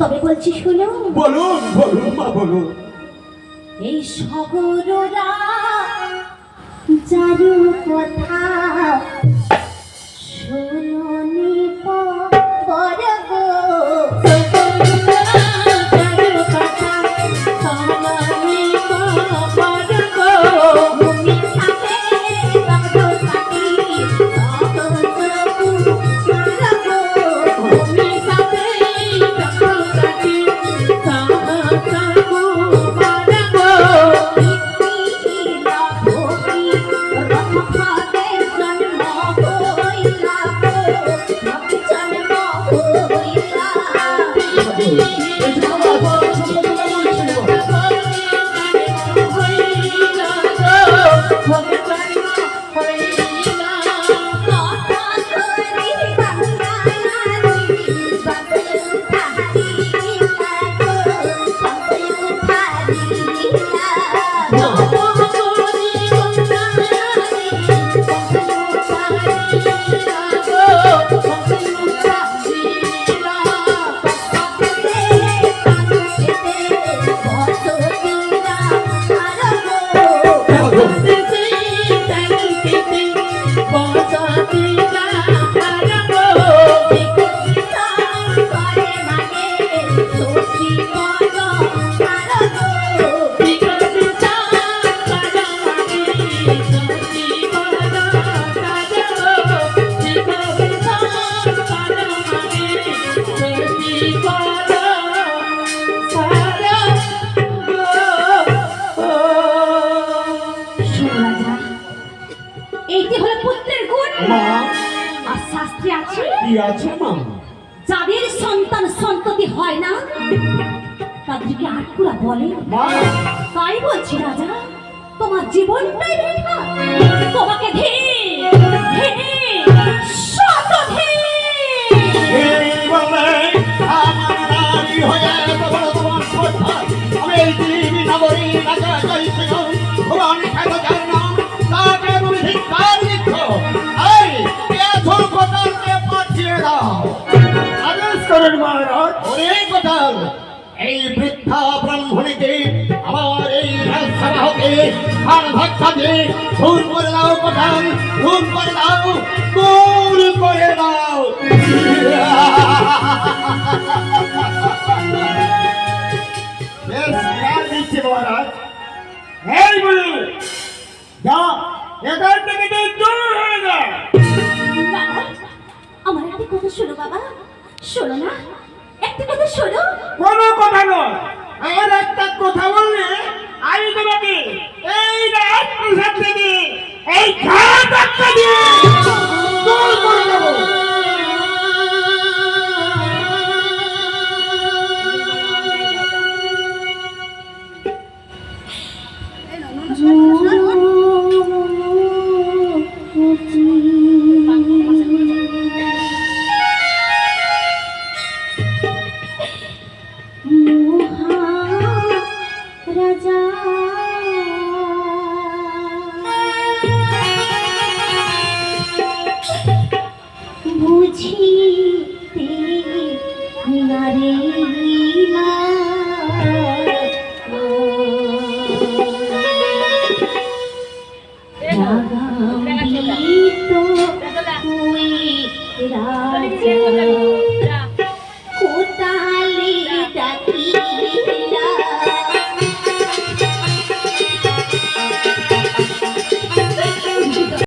তবে বলছি শুনো বলুন বলুন মা বলুন। এই সগররা যারু কথা শাস্ত্রে আছে? কি আছে মা? যাদের সন্তান সন্ততি হয় না তাদেরকে আটকুরা বলে? তাই বলছি রাজা তোমার জীবনটাই বৃথা তোমাকে ধীর ধীর শত ধীর হয়ে আমি এই দিবি নগরী রাজা জয়সিংহ আদেশ করেন মহারাজ অনেক কোটাল এই বৃদ্ধা ব্রাহ্মণীকে, আমার এই রাজসভাকে আর দিয়ে খুন করে দাও কোটাল খুন করে দাও, খুন করে দাও। মহারাজ। এই বলু, যা, এখান থেকে দূর হয়ে যা। কথা শোনো, বাবা। শোনো না। একটা শোনো। কোনো কথা নয়। আমার একটা কথা বললে, আমি তোমাকে এই রাজপ্রসাদ বুঝিতে না